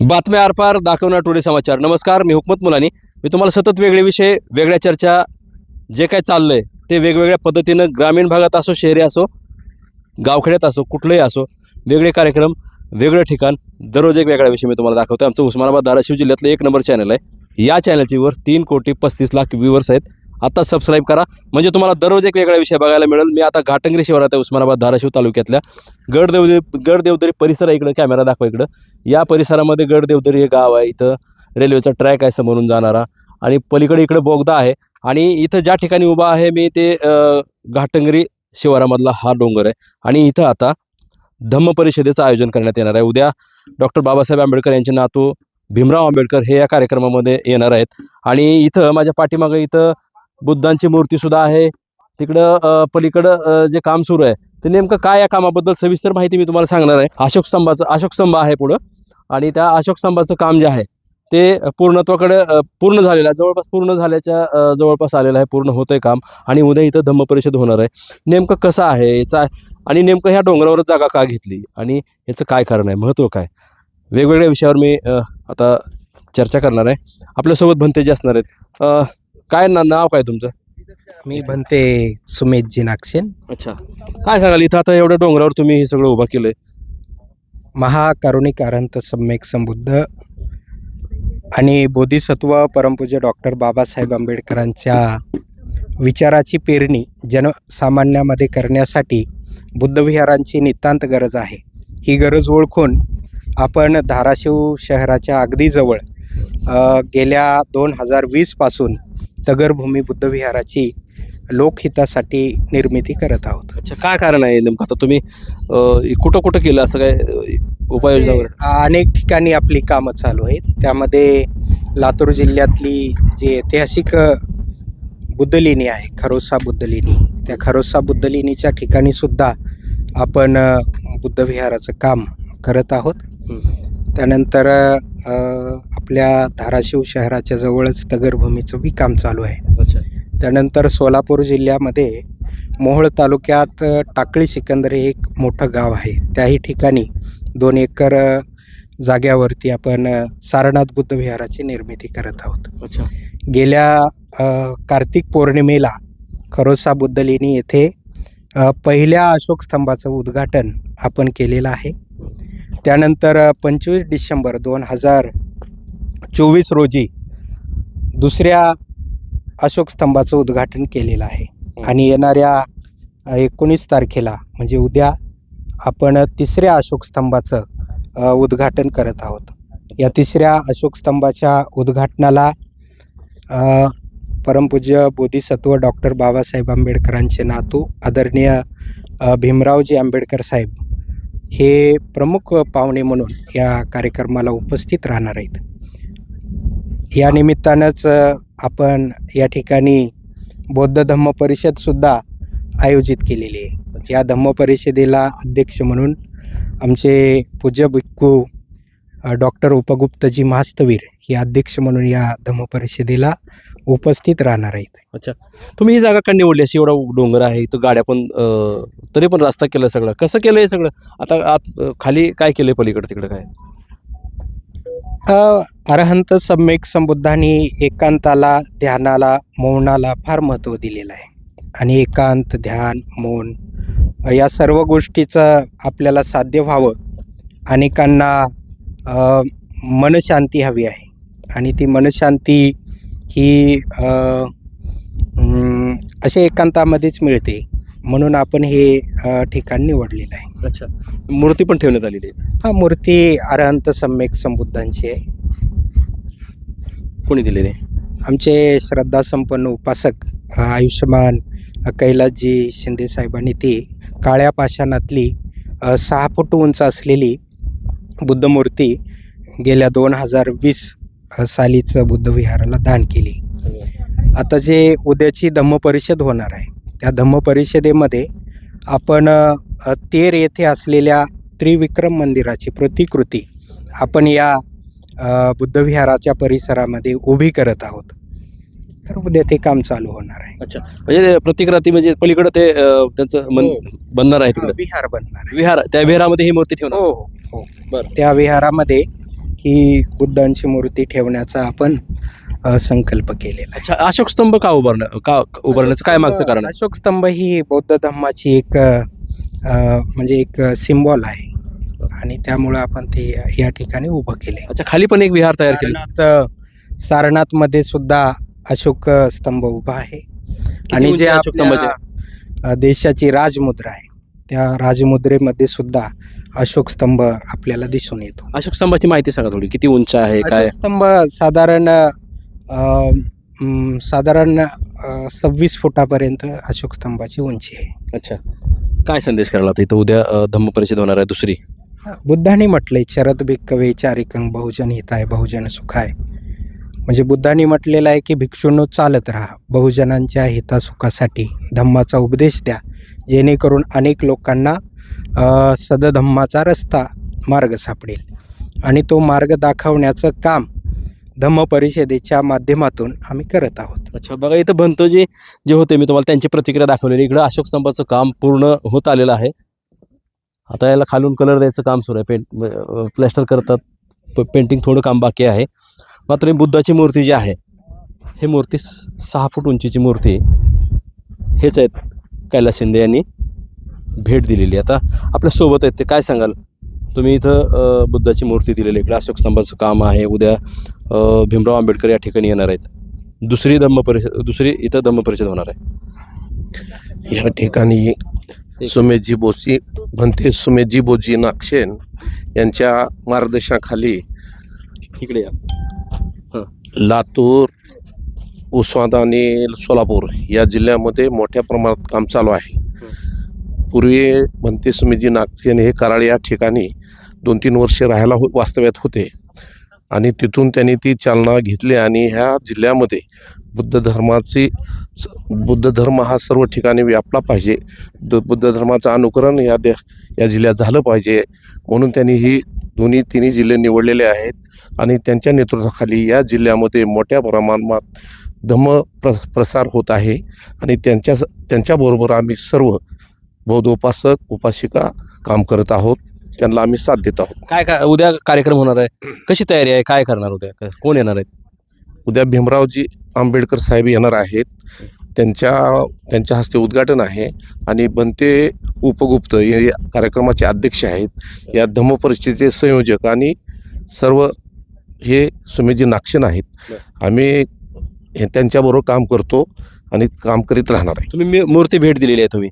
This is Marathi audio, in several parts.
बातम्या आरपार दाखवणार टुडे समाचार. नमस्कार मी हुकमत मुलानी. मी तुम्हाला सतत वेगळे विषय वेगळ्या चर्चा जे काय चाललं आहे ते वेगवेगळ्या पद्धतीनं ग्रामीण भागात असो शहरी असो गावखेड्यात असो कुठलंही असो वेगळे कार्यक्रम वेगळं ठिकाण दररोज एक वेगळा विषय मी तुम्हाला दाखवतो आमचं उस्मानाबाद धाराशिव जिल्ह्यातलं एक नंबर चॅनल आहे. या चॅनलची वर तीन कोटी पस्तीस लाख व्ह्यूवर्स आहेत. आता सबस्क्राईब करा. म्हणजे तुम्हाला दररोज एक वेगळा विषय बघायला मिळेल. मी आता घाटंगरी शिवारात आहे उस्मानाबाद धाराशिव तालुक्यातल्या गडदेवदरी गडदेवदरी परिसर आहे इकडं कॅमेरा दाखवा इकडं. या परिसरामध्ये गडदेवदरी हे गाव आहे. इथं रेल्वेचा ट्रॅक आहे समोरून जाणारा. आणि पलीकडे इकडे बोगदा आहे. आणि इथं ज्या ठिकाणी उभा आहे मी ते घाटंगरी शिवारामधला हा डोंगर आहे. आणि इथं आता धम्म परिषदेचं आयोजन करण्यात येणार आहे. उद्या डॉक्टर बाबासाहेब आंबेडकर यांचे नातू भीमराव आंबेडकर हे या कार्यक्रमामध्ये येणार आहेत. आणि इथं माझ्या पाठीमागं इथं बुद्धांची मूर्तीसुद्धा आहे. तिकडं पलीकडं जे काम सुरू आहे ते नेमकं काय या कामाबद्दल सविस्तर माहिती मी तुम्हाला सांगणार आहे. अशोक स्तंभाचं अशोक स्तंभ आहे पुढं. आणि त्या अशोक स्तंभाचं काम जे आहे ते पूर्णत्वाकडे पूर्ण झालेलं आहे. जवळपास पूर्ण झाल्याच्या जवळपास आलेलं आहे. पूर्ण होतं आहे काम. आणि उद्या इथं धम्म परिषद होणार आहे. नेमकं कसं आहे याचा आणि नेमकं ह्या डोंगरावर जागा का घेतली? आणि याचं काय कारण आहे? महत्त्व काय? वेगवेगळ्या विषयावर मी आता चर्चा करणार आहे. आपल्यासोबत भंतेजी असणार आहेत. काय ना नाव काय तुमचं? मी म्हणते सुमेधजी नागसेन. अच्छा. काय सांगाल इथं आता एवढ्या डोंगरावर तुम्ही हे सगळं उभं केलंय? महाकारुणिक अरहंत सम्यक संबुद्ध आणि बोधिसत्व परमपूज्य डॉक्टर बाबासाहेब आंबेडकरांच्या विचाराची पेरणी जनसामान्यामध्ये करण्यासाठी बुद्धविहारांची नितांत गरज आहे. ही गरज ओळखून आपण धाराशिव शहराच्या अगदी जवळ अ, गेल्या दोन हजार वीसपासून तगरभूमी बुद्धविहाराची लोकहितासाठी निर्मिती करत आहोत. अच्छा काय कारण आहे नेमकं? आता तुम्ही अ, कुठं कुठं केलं असं काय अ, उपाययोजनावर? अनेक ठिकाणी आपली कामं चालू आहेत. त्यामध्ये लातूर जिल्ह्यातली जी ऐतिहासिक अ, बुद्धलेणी आहे खरोसा बुद्धलेणी त्या खरोसा बुद्धलेणीच्या ठिकाणी सुद्धा आपण अ, बुद्धविहाराचं काम करत आहोत. त्यानंतर आपल्या धाराशिव शहराच्या जवळच तगरभूमीचं बी काम चालू आहे. त्यानंतर सोलापूर जिल्ह्यामध्ये मोहोळ तालुक्यात टाकळी सिकंदर हे एक मोठं गाव आहे. त्याही ठिकाणी दोन एकर जाग्यावरती आपण सारनाथ बुद्ध विहाराची निर्मिती करत आहोत. अच्छा. गेल्या कार्तिक पौर्णिमेला खरोसा बुद्धलेणी येथे पहिल्या अशोक स्तंभाचं उद्घाटन आपण केलेलं आहे. त्यानंतर पंचवीस डिसेंबर दोन हजार चोवीस रोजी दुसऱ्या अशोक स्तंभाचं उद्घाटन केलेलं आहे. आणि येणाऱ्या एकोणीस तारखेला म्हणजे उद्या आपण तिसऱ्या अशोक स्तंभाचं उद्घाटन करत आहोत. या तिसऱ्या अशोक स्तंभाच्या उद्घाटनाला परमपूज्य बोधिसत्व डॉक्टर बाबासाहेब आंबेडकरांचे नातू आदरणीय भीमरावजी आंबेडकर साहेब हे प्रमुख पाहुणे म्हणून या कार्यक्रमाला उपस्थित राहणार आहेत. या निमित्तानंच आपण या ठिकाणी बौद्ध धम्म परिषदसुद्धा आयोजित केलेली आहे. या धम्म परिषदेला अध्यक्ष म्हणून आमचे पूज्य भिक्खू डॉक्टर उपगुप्तजी महास्तवीर हे अध्यक्ष म्हणून या धम्म परिषदेला उपस्थित राहणार आहेत. अच्छा. तुम्ही ही जागा का निवडली? अशी एवढा डोंगर आहे इथं गाड्या पण अ, तरी पण रस्ता केला सगळं. कसं केलं हे सगळं? आता आत अ, खाली काय केलंय पलीकडे तिकडे काय? अ, अरहंत सम्यक संबुद्धांनी एकांताला ध्यानाला मौनाला फार महत्त्व दिलेलं आहे. आणि एकांत ध्यान मौन अ, या सर्व गोष्टीचं आपल्याला साध्य व्हावं अनेकांना अ, मनशांती हवी आहे. आणि ती मनशांती ही अ, हम्म, अशा एकांतामध्येच मिळते. म्हणून आपण हे ठिकाण निवडलेलं आहे. अच्छा. मूर्ती पण ठेवण्यात आलेली आहे. हा मूर्ती अरहंत सम्यक संबुद्धांची आहे. कोणी दिलेली आहे? आमचे श्रद्धासंपन्न उपासक आयुष्यमान कैलासजी शिंदे साहेबांनी ती काळ्या पाषाणातली सहा फूट उंच असलेली बुद्धमूर्ती गेल्या दोन हजार वीस सालीचं बुद्धविहाराला दान केली. आता जे उद्याची धम्म परिषद होणार आहे त्या धम्म परिषदेमध्ये आपण तेर येथे असलेल्या त्रिविक्रम मंदिराची प्रतिकृती आपण या बुद्धविहाराच्या परिसरामध्ये उभी करत आहोत. तर उद्या ते काम चालू होणार आहे. अच्छा. म्हणजे प्रतिक्राती म्हणजे पलीकडे ते त्यांचं मन हो. बनणार आहे विहार बनणार आहे. विहार त्या विहारामध्ये ही मूर्ती ठेवणार. हो हो. बरं. त्या विहारामध्ये की बुद्धांची मूर्ती ठेवण्याचा आपण अ, संकल्प केलेला आहे. अच्छा अशोक स्तंभ का उभारण्या का उभारण्याचं काय मागचं कारण आहे? अशोक स्तंभ ही बौद्ध धर्माची एक अ, अ, म्हणजे एक सिम्बॉल आहे. आणि त्यामुळं आपण ते या ठिकाणी उभं केले अच्छा खाली पण एक विहार तयार केले. सारनाथ सारनाथमध्ये सुद्धा अशोक स्तंभ उभा आहे. आणि उंची जे अशोक स्तंभाचे? अ, देशाची राजमुद्रा आहे. त्या राजमुद्रेमध्ये सुद्धा अशोक स्तंभ आपल्याला दिसून येतो. अशोक स्तंभाची माहिती सांगा थोडी किती उंच आहे काय? अशोक स्तंभ साधारण अ, म, साधारण सव्वीस फुटापर्यंत अशोक स्तंभाची उंची आहे. अच्छा. काय संदेश करायला आता इथं? उद्या अ, धम्म परिषद होणार आहे दुसरी. बुद्धाने म्हटलंय चरत भिक्कवे चारिकंग बहुजन हिताय बहुजन सुखाय. म्हणजे बुद्धाने म्हटलेलं आहे की भिक्षूंनो चालत राहा बहुजनांच्या हितासुखासाठी धम्माचा उपदेश द्या. जेणेकरून अनेक लोकांना सदधम्माचा रस्ता मार्ग सापडेल. आणि तो मार्ग दाखवण्याचं काम धम्म परिषदेच्या माध्यमातून आम्ही करत आहोत. अच्छा बघा इथं भंतोजी जे होते मी तुम्हाला त्यांची प्रतिक्रिया दाखवलेली. इकडं अशोक स्तंभाचं काम पूर्ण होत आलेलं आहे. आता याला खालून कलर द्यायचं काम सुरू आहे. पेंट प्लॅस्टर करतात. प पेंटिंग थोडं काम बाकी आहे. मात्र ही बुद्धाची मूर्ती जी आहे हे मूर्ती सहा फूट उंचीची मूर्ती हेच आहेत. कैलास शिंदे यांनी भेट दिलेली. आहे. आता आपल्यासोबत आहेत ते काय सांगाल? तुम्ही इथं बुद्धाची मूर्ती दिलेली इकडे अशोक स्तंभाचं काम आहे. उद्या भीमराव आंबेडकर या ठिकाणी येणार आहेत. दुसरी धम्म परिषद दुसरी इथं धम्म परिषद होणार आहे. या ठिकाणी सुमेजी बोसी भंते सुमेजी बोजी नागशेन यांच्या मार्गदर्शनाखाली इकडे या. लातूर उस्माद आणि सोलापूर या जिल्ह्यामध्ये मोठ्या प्रमाणात काम चालू आहे. पूर्वी म्हणते सुमेजी नागसेन हे कराड या ठिकाणी दोन तीन वर्षे राहायला हो वास्तव्यात होते. आणि तिथून त्यांनी ती चालना घेतली आणि ह्या जिल्ह्यामध्ये बुद्ध धर्माची स- बुद्ध धर्म हा सर्व ठिकाणी व्यापला पाहिजे. बुद्ध धर्माचं अनुकरण या दे या जिल्ह्यात झालं पाहिजे. म्हणून त्यांनी ही दोन्ही तिन्ही जिल्हे निवडलेले आहेत. आणि त्यांच्या नेतृत्वाखाली या जिल्ह्यामध्ये मोठ्या प्रमाणात धम्म प्र प्रसार होत आहे आणि त्यांच्या त्यांच्याबरोबर आम्ही सर्व बौद्ध उपासक उपासिका काम करत आहोत. त्यांना आम्ही साथ देत आहोत. काय काय उद्या कार्यक्रम होणार आहे? कशी तयारी आहे? काय करणार उद्या? कोण येणार आहेत उद्या भीमरावजी आंबेडकर साहेब येणार आहेत. त्यांच्या त्यांच्या हस्ते उद्घाटन आहे आणि बनते उपगुप्त हे या कार्यक्रमाचे अध्यक्ष आहेत. या धम्म परिषदेचे संयोजक आणि सर्व हे सुमेजी नागशेन आहेत. आम्ही हे त्यांच्याबरोबर काम करतो आणि काम करीत राहणार आहे. तुम्ही मी- मूर्ती भेट दिलेली आहे तुम्ही.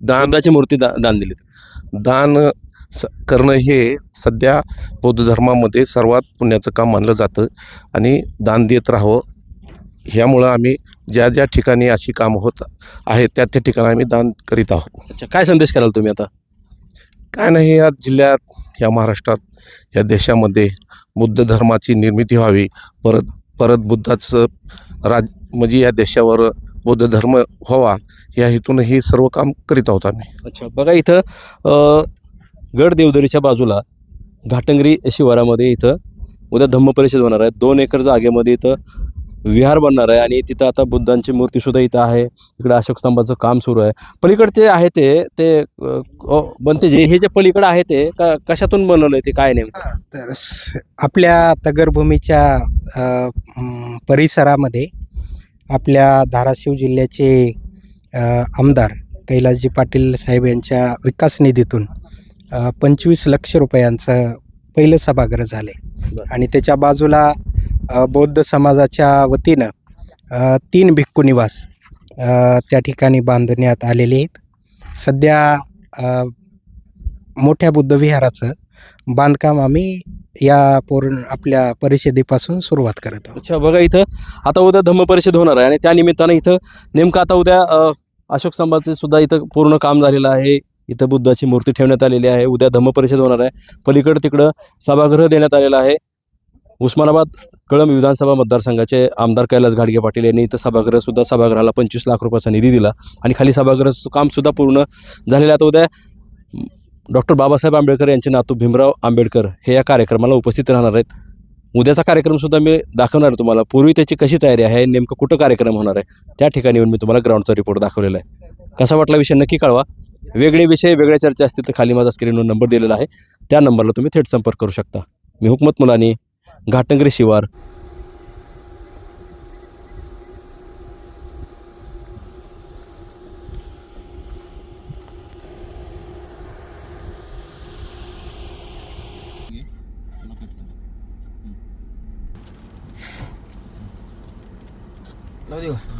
दान बुद्धाची मूर्ती दा- दान दिली. दान स करणं हे सध्या बौद्ध धर्मामध्ये सर्वात पुण्याचं काम मानलं जातं आणि दान देत राहावं. ह्यामुळं आम्ही ज्या ज्या ठिकाणी अशी कामं होत आहेत त्या त्या ठिकाणी आम्ही दान करीत आहोत. अच्छा काय संदेश कराल तुम्ही आता? काय नाही या जिल्ह्यात या महाराष्ट्रात या देशामध्ये बुद्ध धर्माची निर्मिती व्हावी परत परत बुद्धाचं राज म्हणजे या देशावर बौद्ध धर्म व्हावा या हेतून हे सर्व काम करीत आहोत आम्ही. अच्छा बघा इथं अ, गड देवदरीच्या बाजूला घाटंगरी शिवारामध्ये इथं उद्या धम्म परिषद होणार आहे. दोन एकर जागेमध्ये इथं विहार बनणार आहे आणि तिथं आता बुद्धांची मूर्तीसुद्धा इथं आहे. इकडे अशोक स्तंभाचं काम सुरू आहे. पलीकडचे आहे ते ते बनते जे हे जे पलीकडे आहे ते का कशातून बनवलं ते काय नेमकं? तर आपल्या तगरभूमीच्या परिसरामध्ये आपल्या धाराशिव जिल्ह्याचे आमदार कैलासजी पाटील साहेब यांच्या विकास निधीतून पंचवीस लक्ष रुपयांचं पहिलं सभागृह झाले. आणि त्याच्या बाजूला बौद्ध समाजाच्या वतीनं तीन भिक्खू निवास त्या ठिकाणी बांधण्यात आलेले आहेत. सध्या मोठ्या बुद्धविहाराचं बांधकाम आम्ही या पूर्ण आपल्या परिषदेपासून सुरुवात करत आहोत. अच्छा बघा इथं आता उद्या धम्म परिषद होणार आहे आणि त्या निमित्तानं इथं नेमकं आता उद्या अशोक स्तंभाचे सुद्धा इथं पूर्ण काम झालेलं आहे. इथं बुद्धाची मूर्ती ठेवण्यात आलेली आहे. उद्या धम्म परिषद होणार आहे. पलीकडं तिकडं सभागृह देण्यात आलेलं आहे. उस्मानाबाद कळंब विधानसभा मतदारसंघाचे आमदार कैलास घाडगे पाटील यांनी इथं सभागृहसुद्धा सभागृहाला पंचवीस लाख रुपयाचा निधी दिला आणि खाली सभागृहाचं कामसुद्धा पूर्ण झालेलं आता उद्या डॉक्टर बाबासाहेब आंबेडकर यांचे नातू भीमराव आंबेडकर हे या कार्यक्रमाला उपस्थित राहणार आहेत. उद्याचा कार्यक्रमसुद्धा मी दाखवणार आहे तुम्हाला. पूर्वी त्याची कशी तयारी आहे नेमकं कुठं कार्यक्रम होणार आहे त्या ठिकाणी येऊन मी तुम्हाला ग्राउंडचा रिपोर्ट दाखवलेला आहे. कसा वाटला विषय नक्की कळवा. वेगळे विषय वेगळ्या चर्चा असतील तर खाली माझा स्क्रीनवर नंबर दिलेला आहे. त्या नंबरला तुम्ही थेट संपर्क करू शकता. मी हुकमत मुलानी घाटंगरे शिवार. डोंगराचा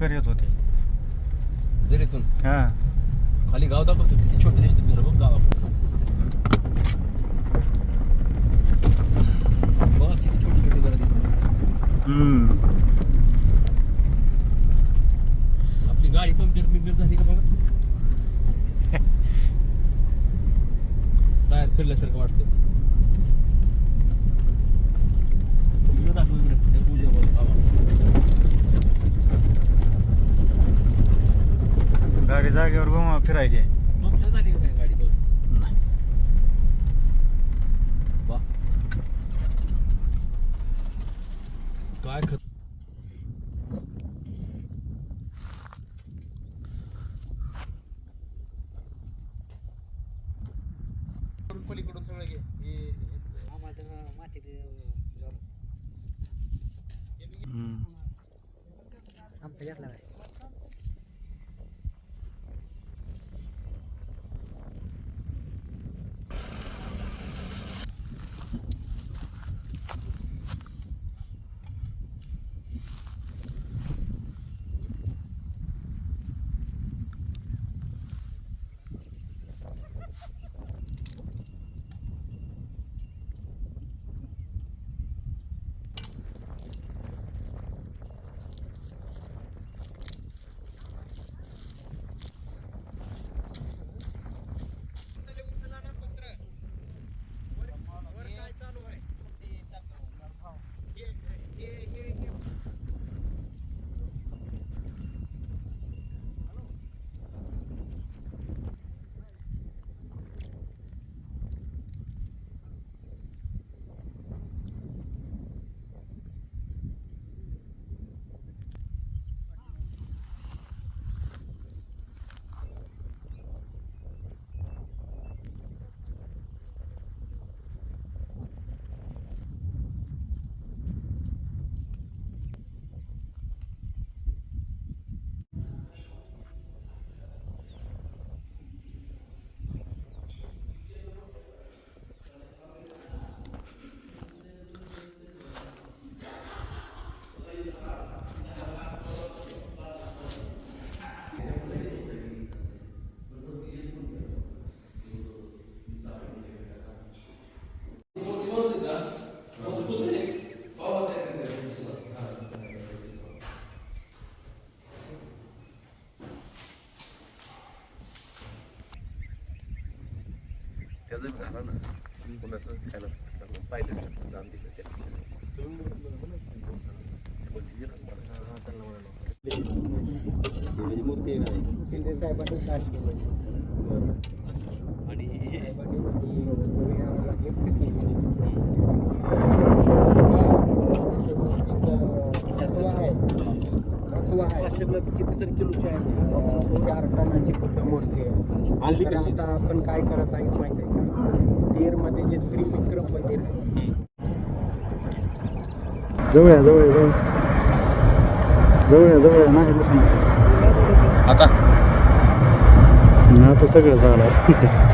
चक्कर येत होती. दरीतून हा. खाली गाव दाखवतो किती छोटे दिसतात घर बघ गावाकडे बघा किती छोटी छोटी घरं दिसतात. हम्म. आपली गाडी पंक्चर पिंक्चर झाली का बघा? टायर फिरल्यासारखं वाटतं इकडं गाडी जागेवर घुमा फिरायची त्याचं घाला ना कोणाचं खायला पाहिलं जाऊन दिलं त्यापेक्षा कितीतरी किलोची आहे. चार टनाची मूर्ती आहे. आता आपण काय करत आहे का तेरमध्ये जे त्रिविक्रम मंदिर आहे जवळ आहे जवळ जवळ. जवळ आहे जवळ आहे नाही आता. आता सगळं झालं.